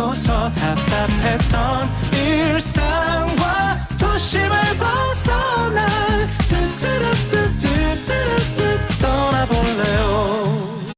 보고서 답답했던